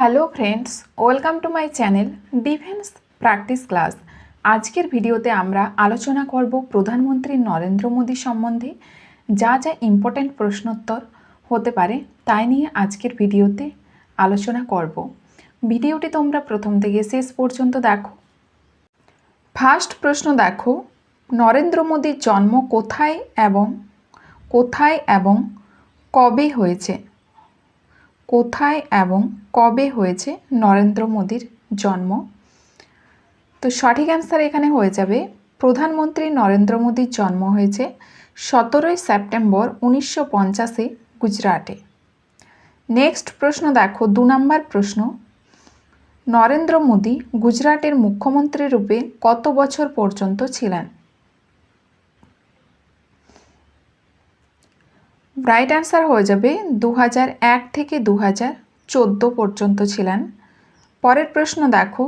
Hello friends welcome to my channel defence practice class আজকের ভিডিওতে আমরা আলোচনা করব প্রধানমন্ত্রী নরেন্দ্র মোদী সম্বন্ধে। যা যা ইম্পর্ট্যান্ট প্রশ্নোত্তর হতে পারে, তাই নিয়ে আজকের ভিডিওতে আলোচনা করব। ভিডিওটি তোমরা প্রথম থেকে শেষ পর্যন্ত দেখো। ফার্স্ট প্রশ্ন দেখো, নরেন্দ্র মোদীর জন্ম কোথায় এবং কোথায় এবং কবে হয়েছে? কোথায় এবং কবে হয়েছে নরেন্দ্র মোদীর জন্ম? তো সঠিক অ্যান্সার এখানে হয়ে যাবে, প্রধানমন্ত্রী নরেন্দ্র মোদীর জন্ম হয়েছে সতেরোই সেপ্টেম্বর উনিশশো পঞ্চাশে গুজরাটে। নেক্সট প্রশ্ন দেখো, দু নম্বর প্রশ্ন। নরেন্দ্র মোদী গুজরাটের মুখ্যমন্ত্রী রূপে কত বছর পর্যন্ত ছিলেন? রাইট অ্যান্সার হয়ে যাবে দু থেকে দু পর্যন্ত ছিলেন। পরের প্রশ্ন দেখো।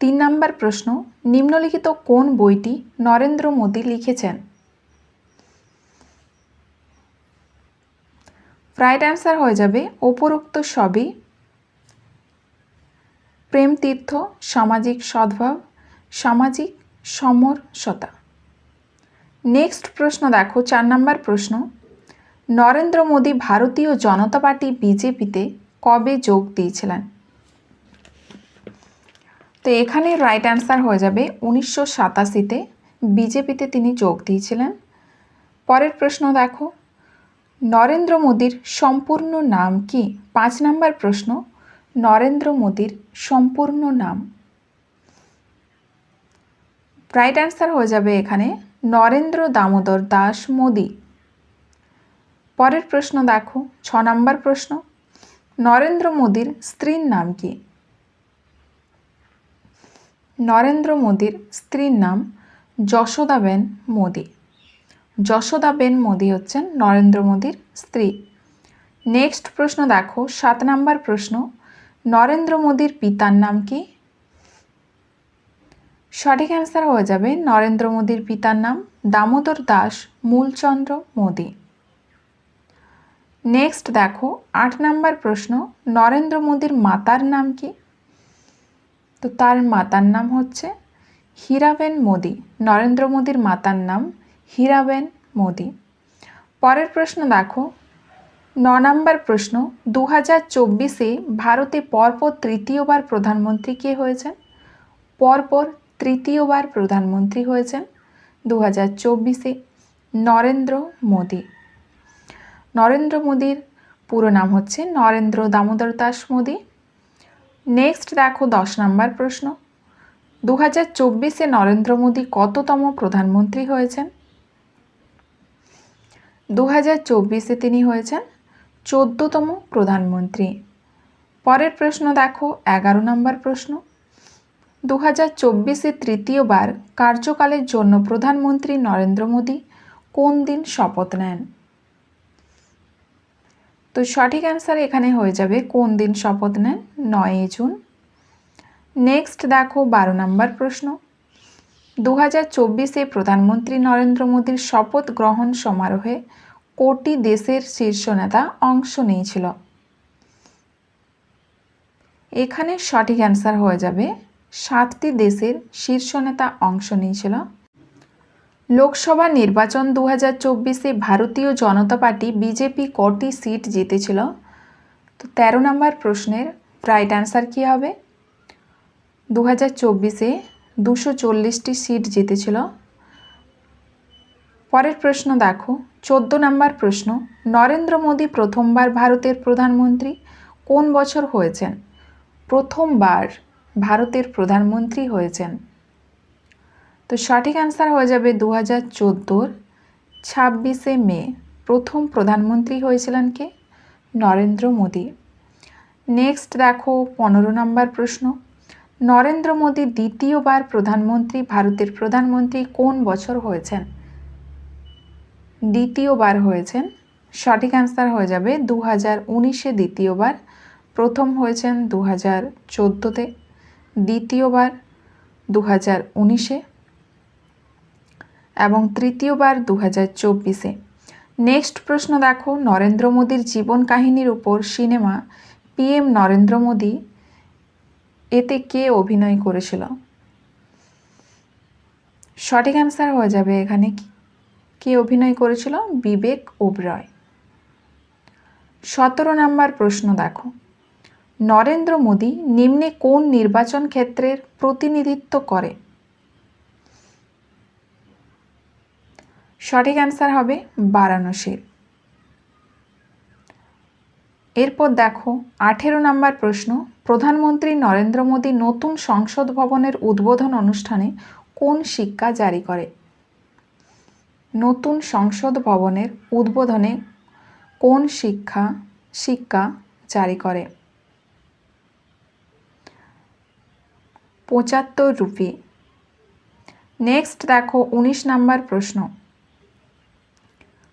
তিন নম্বর প্রশ্ন, নিম্নলিখিত কোন বইটি নরেন্দ্র মোদী লিখেছেন? রাইট অ্যান্সার হয়ে যাবে উপরোক্ত সবই প্রেম তীর্থ, সামাজিক সদ্ভাব, সামাজিক সমরসতা। নেক্সট প্রশ্ন দেখো, চার নম্বর প্রশ্ন নরেন্দ্র মোদী ভারতীয় জনতা পার্টি বিজেপিতে কবে যোগ দিয়েছিলেন? তো এখানে রাইট অ্যান্সার হয়ে যাবে, উনিশশো সাতাশিতে বিজেপিতে তিনি যোগ দিয়েছিলেন। পরের প্রশ্ন দেখো, নরেন্দ্র মোদীর সম্পূর্ণ নাম কি? পাঁচ নম্বর প্রশ্ন, নরেন্দ্র মোদীর সম্পূর্ণ নাম। রাইট অ্যান্সার হয়ে যাবে এখানে, নরেন্দ্র দামোদর দাস মোদী। পরের প্রশ্ন দেখো, ছ নম্বর প্রশ্ন। নরেন্দ্র মোদীর স্ত্রীর নাম কি? নরেন্দ্র মোদীর স্ত্রীর নাম যশোদাবেন মোদী। যশোদাবেন মোদী হচ্ছেন নরেন্দ্র মোদীর স্ত্রী। নেক্সট প্রশ্ন দেখো, সাত নম্বর প্রশ্ন। নরেন্দ্র মোদীর পিতার নাম কি? সঠিক অ্যান্সার হয়ে যাবে নরেন্দ্র মোদীর পিতার নাম দামোদর দাস মূলচন্দ্র মোদী। নেক্সট দেখো, আট নাম্বার প্রশ্ন, নরেন্দ্র মোদীর মাতার নাম কি? তো তার মাতার নাম হচ্ছে হীরাবেন মোদী। নরেন্দ্র মোদীর মাতার নাম হীরাবেন মোদী। পরের প্রশ্ন দেখো, ন নম্বর প্রশ্ন দু হাজার চব্বিশে ভারতে পরপর তৃতীয়বার প্রধানমন্ত্রী কে হয়েছেন? পরপর তৃতীয়বার প্রধানমন্ত্রী হয়েছেন দু হাজার চব্বিশে নরেন্দ্র মোদী। নরেন্দ্র মোদীর, পুরো নাম হচ্ছে নরেন্দ্র দামোদর দাস মোদী। নেক্সট দেখো দশ নম্বর প্রশ্ন। দু হাজার চব্বিশে নরেন্দ্র মোদী কততম প্রধানমন্ত্রী হয়েছেন? দু হাজার চব্বিশে তিনি হয়েছেন চোদ্দতম প্রধানমন্ত্রী। পরের প্রশ্ন দেখো এগারো নম্বর প্রশ্ন। দু হাজার চব্বিশে তৃতীয়বার কার্যকালের জন্য প্রধানমন্ত্রী নরেন্দ্র মোদী কোন দিন শপথ নেন? তো সঠিক অ্যান্সার এখানে হয়ে যাবে কোন দিন শপথ নেন? নয়ই জুন। নেক্সট দেখো বারো নম্বর প্রশ্ন। দু হাজার চব্বিশে প্রধানমন্ত্রী নরেন্দ্র মোদীর শপথ গ্রহণ সমারোহে কোটি দেশের শীর্ষ নেতা অংশ নিয়েছিল। এখানে সঠিক অ্যান্সার হয়ে যাবে সাতটি দেশের শীর্ষ নেতা অংশ নিয়েছিল। লোকসভা নির্বাচন দু হাজার চব্বিশে ভারতীয় জনতা পার্টি বিজেপি কটি সিট জিতেছিল? তো তেরো নম্বর প্রশ্নের রাইট অ্যান্সার কী হবে? দু হাজার চব্বিশে দুশো চল্লিশটি সিট জিতেছিল। পরের প্রশ্ন দেখো। চোদ্দ নম্বর প্রশ্ন, নরেন্দ্র মোদী প্রথমবার ভারতের প্রধানমন্ত্রী কোন বছর হয়েছেন? প্রথমবার ভারতের প্রধানমন্ত্রী হয়েছেন। তো সঠিক অ্যান্সার হয়ে যাবে দু হাজার চোদ্দোর ছাব্বিশে মে। প্রথম প্রধানমন্ত্রী হয়েছিলেন কে? নরেন্দ্র মোদী। নেক্সট দেখো পনেরো নম্বর প্রশ্ন। নরেন্দ্র মোদী দ্বিতীয়বার প্রধানমন্ত্রী, ভারতের প্রধানমন্ত্রী কোন বছর হয়েছেন? দ্বিতীয়বার হয়েছেন। সঠিক অ্যান্সার হয়ে যাবে দু হাজার উনিশে দ্বিতীয়বার। প্রথম হয়েছেন দু হাজার চোদ্দোতে। দ্বিতীয়বার দু হাজার উনিশে। এবং তৃতীয়বার দু হাজার চব্বিশে। নেক্সট প্রশ্ন দেখো, নরেন্দ্র মোদীর জীবন কাহিনীর উপর সিনেমা পিএম নরেন্দ্র মোদী এতে কে অভিনয় করেছিল? সঠিক অ্যান্সার হয়ে যাবে এখানে। কে অভিনয় করেছিল? বিবেক ওবরয়। সতেরো নাম্বার প্রশ্ন দেখো, নরেন্দ্র মোদী নিম্নে কোন নির্বাচন ক্ষেত্রের প্রতিনিধিত্ব করে? সঠিক অ্যান্সার হবে বারাণসীর। এরপর দেখো, আঠেরো নাম্বার প্রশ্ন, প্রধানমন্ত্রী নরেন্দ্র মোদী নতুন সংসদ ভবনের উদ্বোধন অনুষ্ঠানে কোন শিক্ষা জারি করে? নতুন সংসদ ভবনের উদ্বোধনে কোন শিক্ষা শিক্ষা জারি করে? পঁচাত্তর রুপি। নেক্সট দেখো, উনিশ নাম্বার প্রশ্ন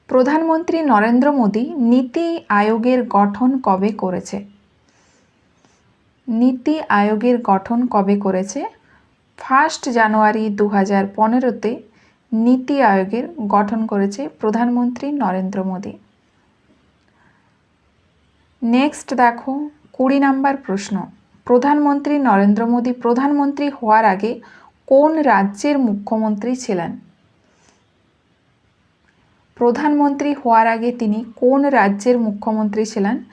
প্রধানমন্ত্রী নরেন্দ্র মোদী নীতি আয়োগের গঠন কবে করেছে? নীতি আয়োগের গঠন কবে করেছে? ফার্স্ট জানুয়ারি দু হাজার পনেরোতে নীতি আয়োগের গঠন করেছে প্রধানমন্ত্রী নরেন্দ্র মোদী। নেক্সট দেখো, কুড়ি নাম্বার প্রশ্ন। প্রধানমন্ত্রী নরেন্দ্র মোদী প্রধানমন্ত্রী হওয়ার আগে কোন রাজ্যের মুখ্যমন্ত্রী ছিলেন? প্রধানমন্ত্রী হওয়ার আগে তিনি কোন রাজ্যের মুখ্যমন্ত্রী ছিলেন?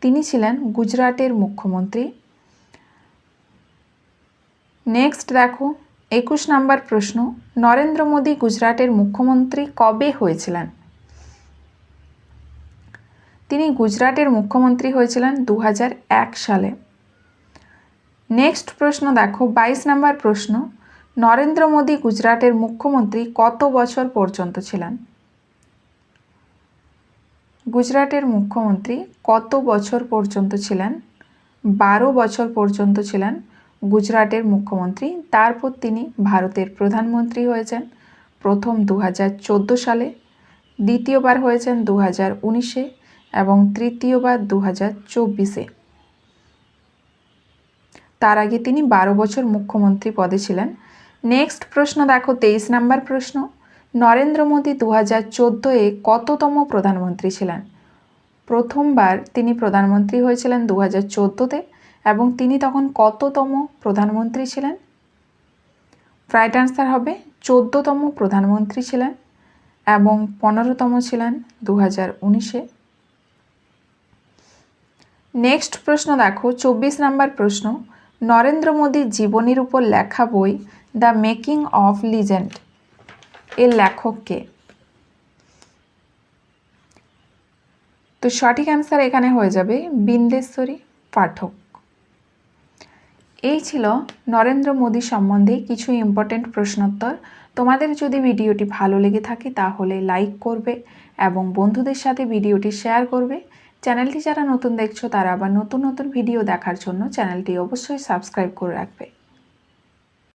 তিনি ছিলেন গুজরাটের মুখ্যমন্ত্রী। নেক্সট দেখো, একুশ নাম্বার প্রশ্ন, নরেন্দ্র মোদী গুজরাটের মুখ্যমন্ত্রী কবে হয়েছিলেন? তিনি গুজরাটের মুখ্যমন্ত্রী হয়েছিলেন দু হাজার এক সালে। নেক্সট প্রশ্ন দেখো, বাইশ নাম্বার প্রশ্ন, নরেন্দ্র মোদী গুজরাটের মুখ্যমন্ত্রী কত বছর পর্যন্ত ছিলেন? গুজরাটের মুখ্যমন্ত্রী কত বছর পর্যন্ত ছিলেন? বারো বছর পর্যন্ত ছিলেন গুজরাটের মুখ্যমন্ত্রী। তারপর তিনি ভারতের প্রধানমন্ত্রী হয়েছেন প্রথম দু হাজার চোদ্দ সালে, দ্বিতীয়বার হয়েছেন দু হাজার উনিশে এবং তৃতীয়বার দু হাজার চব্বিশে। তার আগে তিনি বারো বছর মুখ্যমন্ত্রী পদে ছিলেন। নেক্সট প্রশ্ন দেখো, তেইশ নাম্বার প্রশ্ন। নরেন্দ্র মোদী দু হাজার চোদ্দোয় কততম প্রধানমন্ত্রী ছিলেন? প্রথমবার তিনি প্রধানমন্ত্রী হয়েছিলেন দু হাজার চোদ্দোতে এবং তিনি তখন কততম প্রধানমন্ত্রী ছিলেন? রাইট আনসার হবে চোদ্দোতম প্রধানমন্ত্রী ছিলেন এবং পনেরোতম ছিলেন দু হাজার উনিশে। নেক্সট প্রশ্ন দেখো, চব্বিশ নাম্বার প্রশ্ন, নরেন্দ্র মোদীর জীবনীর উপর লেখা বই দ্য মেকিং অফ লিজেন্ড এর লেখককে। তো সঠিক অ্যান্সার এখানে হয়ে যাবে বিন্দেশ্বরী পাঠক। এই ছিল নরেন্দ্র মোদী সম্বন্ধে কিছু ইম্পর্টেন্ট প্রশ্নোত্তর। তোমাদের যদি ভিডিওটি ভালো লেগে থাকে তাহলে লাইক করবে এবং বন্ধুদের সাথে ভিডিওটি শেয়ার করবে। চ্যানেলটি যারা নতুন দেখছ তারা আবার নতুন নতুন ভিডিও দেখার জন্য চ্যানেলটি অবশ্যই সাবস্ক্রাইব করে রাখবে।